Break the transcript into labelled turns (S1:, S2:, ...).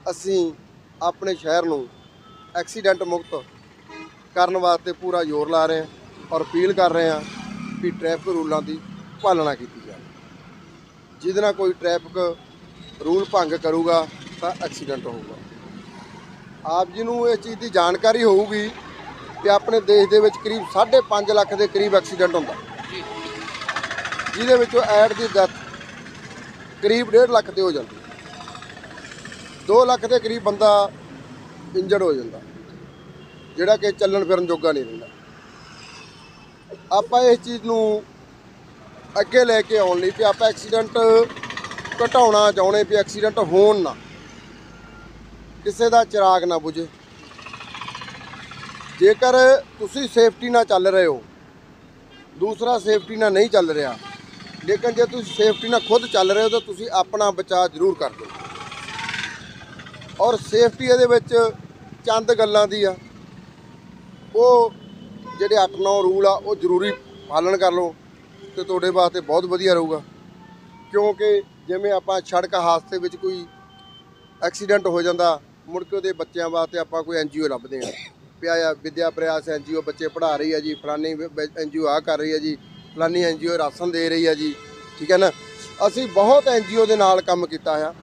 S1: ਅਸੀਂ ਆਪਣੇ ਸ਼ਹਿਰ ਨੂੰ ਐਕਸੀਡੈਂਟ ਮੁਕਤ ਕਰਨ ਵਾਸਤੇ ਪੂਰਾ ਜ਼ੋਰ ਲਾ ਰਹੇ ਹਾਂ ਔਰ ਅਪੀਲ ਕਰ ਰਹੇ ਹਾਂ ਵੀ ਟ੍ਰੈਫਿਕ ਰੂਲਾਂ ਦੀ ਪਾਲਣਾ ਕੀਤੀ ਜਾਵੇ। ਜਿਹਦੇ ਨਾਲ ਕੋਈ ਟ੍ਰੈਫਿਕ ਰੂਲ ਭੰਗ ਕਰੂਗਾ ਤਾਂ ਐਕਸੀਡੈਂਟ ਹੋਊਗਾ। ਆਪ ਜੀ ਨੂੰ ਇਸ ਚੀਜ਼ ਦੀ ਜਾਣਕਾਰੀ ਹੋਊਗੀ ਕਿ ਆਪਣੇ ਦੇਸ਼ ਦੇ ਵਿੱਚ ਕਰੀਬ 5.5 ਲੱਖ ਦੇ ਕਰੀਬ ਐਕਸੀਡੈਂਟ ਹੁੰਦਾ। ਜਿਹਦੇ ਵਿੱਚੋਂ ਐਡ ਦੀ ਡੈਥ ਕਰੀਬ 1.5 ਲੱਖ ਤੇ ਹੋ ਜਾਂਦੀ 2 ਲੱਖ ਦੇ ਕਰੀਬ ਬੰਦਾ ਇੰਜਰਡ ਹੋ ਜਾਂਦਾ। ਜਿਹੜਾ ਕਿ ਚੱਲਣ ਫਿਰਨ ਜੋਗਾ ਨਹੀਂ ਰਹਿੰਦਾ। ਆਪਾਂ ਇਸ ਚੀਜ਼ ਨੂੰ ਅੱਗੇ ਲੈ ਕੇ ਆਉਣ ਲਈ ਵੀ ਆਪਾਂ ਐਕਸੀਡੈਂਟ ਘਟਾਉਣਾ ਚਾਹੁੰਦੇ ਵੀ ਐਕਸੀਡੈਂਟ ਹੋਣ ਨਾ। ਕਿਸੇ ਦਾ ਚਿਰਾਗ ਨਾ ਬੁਝੇ। ਜੇਕਰ ਤੁਸੀਂ ਸੇਫਟੀ ਨਾਲ ਚੱਲ ਰਹੇ ਹੋ, ਦੂਸਰਾ ਸੇਫਟੀ ਨਾਲ ਨਹੀਂ ਚੱਲ ਰਿਹਾ, ਲੇਕਿਨ ਜੇ ਤੁਸੀਂ ਸੇਫਟੀ ਨਾਲ ਖੁਦ ਚੱਲ ਰਹੇ ਹੋ ਤਾਂ ਤੁਸੀਂ ਆਪਣਾ ਬਚਾਅ ਜ਼ਰੂਰ ਕਰ ਦਿਓ। ਔਰ ਸੇਫਟੀ ਇਹਦੇ ਵਿੱਚ ਚੰਦ ਗੱਲਾਂ ਦੀ ਆ। ਉਹ ਜਿਹੜੇ 8-9 ਰੂਲ ਆ, ਉਹ ਜ਼ਰੂਰੀ ਪਾਲਣ ਕਰ ਲਓ ਤੇ ਤੁਹਾਡੇ ਵਾਸਤੇ ਬਹੁਤ ਵਧੀਆ ਰਹੂਗਾ। ਕਿਉਂਕਿ ਜਿਵੇਂ ਆਪਾਂ ਸੜਕ ਹਾਦਸੇ ਵਿੱਚ ਕੋਈ ਐਕਸੀਡੈਂਟ ਹੋ ਜਾਂਦਾ, ਮੁੜ ਕੇ ਉਹਦੇ ਬੱਚਿਆਂ ਵਾਸਤੇ ਆਪਾਂ ਕੋਈ ਐਨਜੀਓ ਲੱਭਦੇ ਆ। ਪਿਆ ਆ ਵਿਦਿਆ ਪ੍ਰਯਾਸ ਐਨਜੀਓ ਬੱਚੇ ਪੜ੍ਹਾ ਰਹੀ ਹੈ ਜੀ, ਫਲਾਨੀ ਐਨਜੀਓ ਆ ਕਰ ਰਹੀ ਹੈ ਜੀ, ਫਲਾਨੀ ਐਨਜੀਓ ਰਾਸ਼ਨ ਦੇ ਰਹੀ ਹੈ ਜੀ, ਠੀਕ ਹੈ ਨਾ? ਅਸੀਂ ਬਹੁਤ ਐਨਜੀਓ ਦੇ ਨਾਲ ਕੰਮ ਕੀਤਾ ਆ।